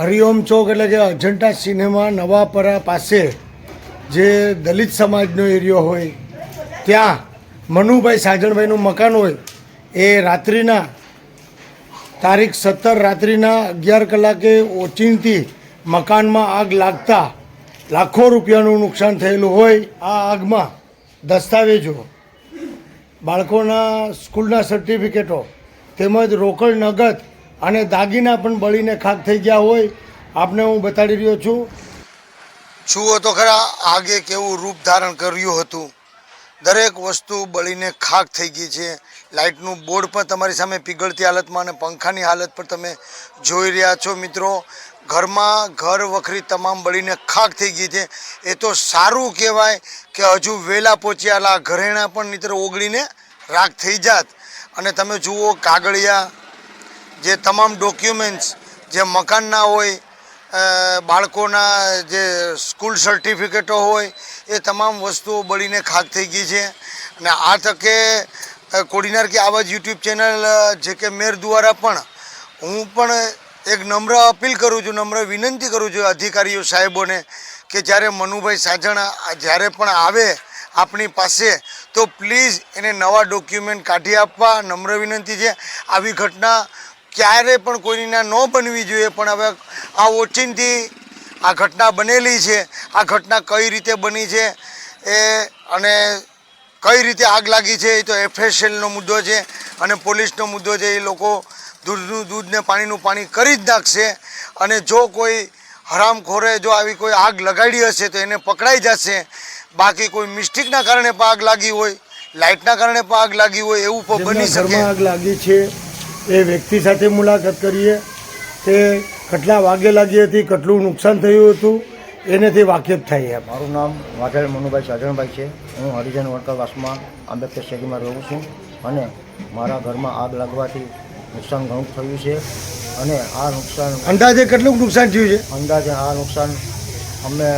હરિઓમ ચોક એટલે કે અજંટા સિનેમા નવાપરા પાસે જે દલિત સમાજનો એરિયો હોય, ત્યાં મનુભાઈ સાજણભાઈનું મકાન હોય, એ રાત્રિના તારીખ સત્તર રાત્રિના અગિયાર કલાકે ઓચિંતી મકાનમાં આગ લાગતા લાખો રૂપિયાનું નુકસાન થયેલું હોય, આ આગમાં દસ્તાવેજો બાળકોના સ્કૂલના સર્ટિફિકેટો તેમજ રોકડ નગદ અને દાગીના પણ બળીને ખાક થઈ ગયા હોય, આપને હું બતાડી રહ્યો છું. જુઓ તો ખરા, આગે કેવું રૂપ ધારણ કર્યું હતું. દરેક વસ્તુ બળીને ખાક થઈ ગઈ છે. લાઇટનું બોર્ડ પણ તમારી સામે પીગળતી હાલતમાં અને પંખાની હાલત પણ તમે જોઈ રહ્યા છો મિત્રો. ઘરમાં ઘર વખરી તમામ બળીને ખાક થઈ ગઈ છે. એ તો સારું કહેવાય કે હજુ વહેલા પહોંચ્યાલા ઘરેણા પણ નીતર ઓગળીને રાખ થઈ જાત. અને તમે જુઓ કાગળિયા જે તમામ ડોક્યુમેન્ટ્સ જે મકાનના હોય બાળકોના જે સ્કૂલ સર્ટિફિકેટો હોય, એ તમામ વસ્તુઓ બળીને ખાક થઈ ગઈ છે. અને આ તકે કોડીનાર કે જ યુટ્યુબ ચેનલ જે કે મેર દ્વારા પણ હું પણ એક નમ્ર અપીલ કરું છું, નમ્ર વિનંતી કરું છું અધિકારીઓ સાહેબોને કે જ્યારે મનુભાઈ સાજણ જ્યારે પણ આવે આપણી પાસે, તો પ્લીઝ એને નવા ડોક્યુમેન્ટ કાઢી આપવા. નમ્ર વિનંતી છે. આવી ઘટના ક્યારે પણ કોઈના ન બનવી જોઈએ પણ હવે આ ઓચિંતી આ ઘટના બનેલી છે. આ ઘટના કઈ રીતે બની છે એ અને કઈ રીતે આગ લાગી છે એ તો એફએસએલનો મુદ્દો છે અને પોલીસનો મુદ્દો છે. એ લોકો દૂધનું દૂધને પાણીનું પાણી કરી જ નાખશે અને જો કોઈ હરામખોરે જો આવી કોઈ આગ લગાડી હશે તો એને પકડાઈ જશે. બાકી કોઈ મિસ્ટેકના કારણે પણ આગ લાગી હોય લાઇટના કારણે પણ આગ લાગી હોય એવું પણ બની શકે. આગ લાગી છે એ વ્યક્તિ સાથે મુલાકાત કરીએ. તે કેટલા વાગે લાગી હતી કેટલું નુકસાન થયું હતું એનેથી વાકેફ થાય એમ. મારું નામ વાઘેલ મનુભાઈ સાજણભાઈ છે. હું હરિજન વર્કર વાસમાં આંબેડકર શેરીમાં રહું છું અને મારા ઘરમાં આગ લાગવાથી નુકસાન ઘણું થયું છે અને આ નુકસાન અંદાજે કેટલું નુકસાન થયું છે? અંદાજે આ નુકસાન અમે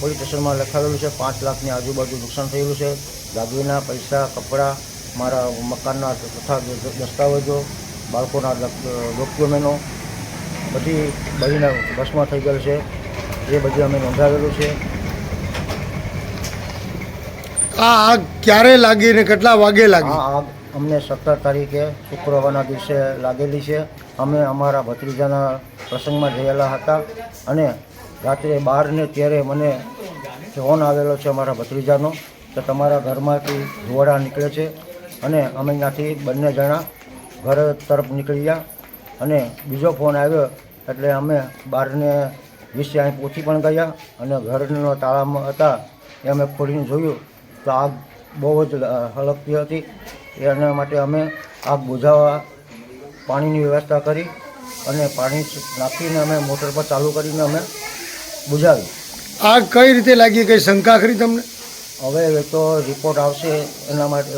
પોલીસ સ્ટેશનમાં લખાવેલું છે. પાંચ લાખની આજુબાજુ નુકસાન થયેલું છે. દાગીના પૈસા કપડાં મારા મકાનના તથા દસ્તાવેજો બાળકોના ડોક્યુમેન્ટો બધી બહીના બસમાં થઈ ગયેલ છે. એ બધી અમે નોંધાવેલું છે. આ આગ ક્યારે લાગી ને કેટલા વાગે લાગી? આ આગ અમને સત્તર તારીખે શુક્રવારના દિવસે લાગેલી છે. અમે અમારા ભત્રીજાના પ્રસંગમાં જયેલા હતા અને રાત્રે બારને ત્યારે મને ફોન આવેલો છે અમારા ભત્રીજાનો કે તમારા ઘરમાંથી ધુવાડા નીકળે છે. અને અમે ત્યાંથી બંને જણા ઘર તરફ નીકળી ગયા અને બીજો ફોન આવ્યો એટલે અમે બારને વીસે અહીં પહોંચી પણ ગયા અને ઘરનો તાળામાં હતા એ અમે ખોલીને જોયું તો આગ બહુ જ હલકતી હતી. એના માટે અમે આગ બુઝાવવા પાણીની વ્યવસ્થા કરી અને પાણી નાખીને અમે મોટર પર ચાલુ કરીને અમે બુઝાવી. આગ કઈ રીતે લાગી? કઈ શંકા ખરી તમને? હવે તો રિપોર્ટ આવશે એના માટે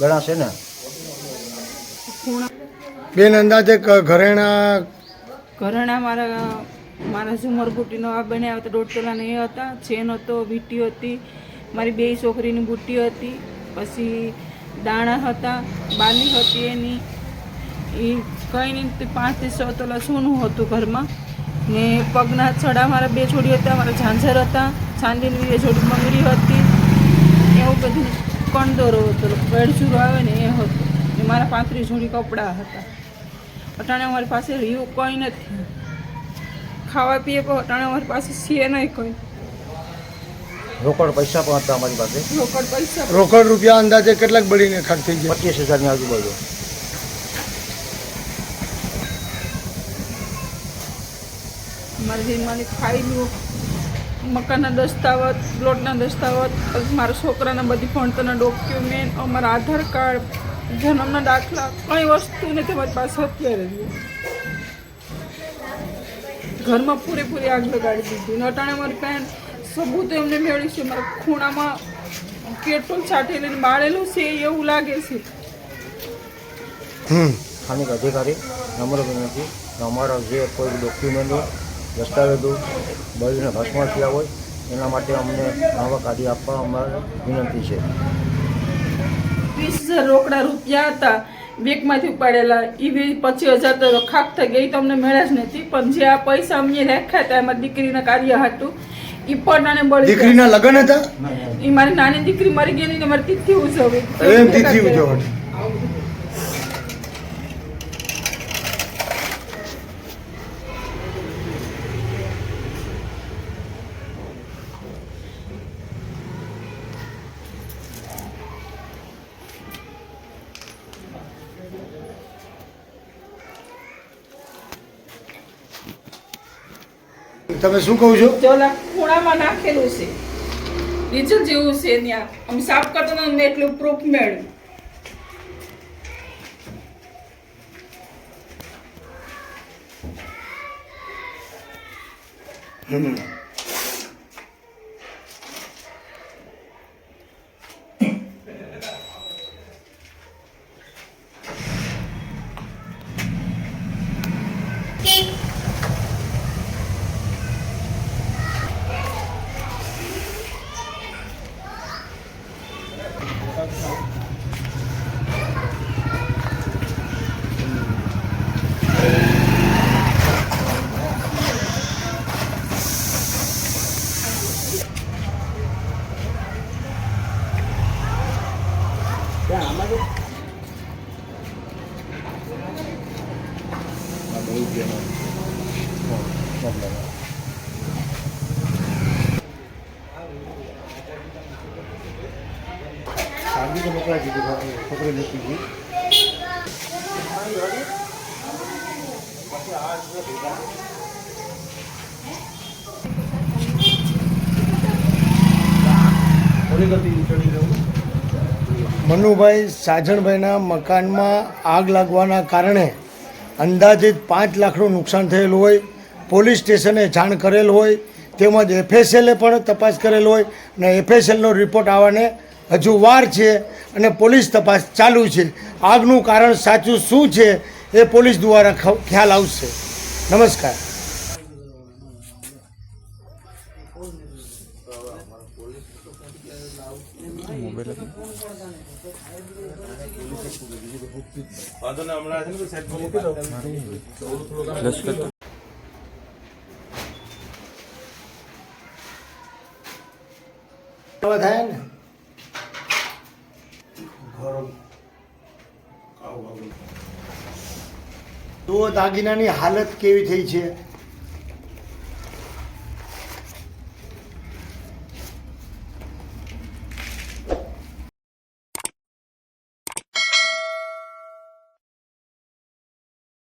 ગણાશે ને? બેન અંદાજે ઘરેણા ઘરેણા મારા મારા ઝુમર બુટ્ટીનો આ બન્યા હતા દોઢ તોલાના એ હતા. ચેન હતો વીંટી હતી મારી બે છોકરીની બુટ્ટી હતી. પછી દાણા હતા બાલી હતી એની. એ કંઈ નહીં તે પાંચથી છ તોલા સોનું હતું ઘરમાં. ને પગના છડા મારા બે છોડી હતા મારા ઝાંઝર હતા ચાંદીની બે જોડી બંગડી હતી. એવું બધું. કણદોરો હતો? ગળચૂરો આવે ને એ હતો. એ મારા પાંત્રીસ જોડી કપડાં હતા. અટાણે અમારી પાસે રહ્યું કંઈ નથી. ખાવા પીએ પણ અટાણે અમારી પાસે છે નહીં કોઈ. રોકડ પૈસા પણ હતા અમારી પાસે. રોકડ પૈસા રોકડ રૂપિયા અંદાજે કેટલાક બળીને ખર્ચ થઈ ગયા. પચીસ હજારની આજુબાજુ. મારા ખાઈ ફાઇલું મકાનના દસ્તાવેજ, પ્લોટના દસ્તાવેજ મારા છોકરાના બધી ભણતરના ડોક્યુમેન્ટ, અમારા આધાર કાર્ડ, જન્મના દાખલા, કંઈ વસ્તુ નથી અમારી પાસે અત્યારે. ઘરમાં પૂરેપૂરી આગ લગાડી દીધી. નટાણે મારી પેન સબૂત એમને મેળવી છે. મારા ખૂણામાં પેટ્રોલ છાંટેલું ને બાળેલું છે એવું લાગે છે. સ્થાનિક અધિકારી નમ્ર વિનંતી. અમારા જે કોઈ ડોક્યુમેન્ટો દસ્તાવેજો બળીને ભસ્મ થયા હોય એના માટે અમને નવા કાઢી આપવા અમારે વિનંતી છે. વીસ હજાર રોકડા રૂપિયા હતા બેંકમાંથી ઉપાડેલા. એ બી પચીસ હજાર તો ખાક થઈ ગઈ તમને મળ્યા જ નથી. પણ જે આ પૈસા અમને રાખ્યા હતા એમાં દીકરીના કાર્ય હતું. એ પણ બળી દીકરીના લગ્ન હતા? એ મારી નાની દીકરી મરી ગઈ ને મારી તિથિ ઉજવવી. એમ તિથિ ઉજવવાની. તમે શું કહો છો? ચોલા ખૂણામાં નાખેલું છે. નીચે જેવું છે ત્યાં અમે સાફ કરતા એટલું ને મેં એટલું પ્રૂફ મેળવ્યું શાદી તો મોકલાઈ દીધી છોકરી નથી ગઈ મનુભાઈ સાજણભાઈના મકાનમાં આગ લાગવાના કારણે અંદાજિત પાંચ લાખનું નુકસાન થયેલું હોય, પોલીસ સ્ટેશને જાણ કરેલ હોય, તેમજ એફએસએલે પણ તપાસ કરેલ હોય, અને એફએસએલનો રિપોર્ટ આવવાને હજુ વાર છે અને પોલીસ તપાસ ચાલુ છે. આગનું કારણ સાચું શું છે એ પોલીસ દ્વારા ખ્યાલ આવશે. નમસ્કાર. આવા થાય ને? જુઓ દાગીનાની હાલત કેવી થઈ છે.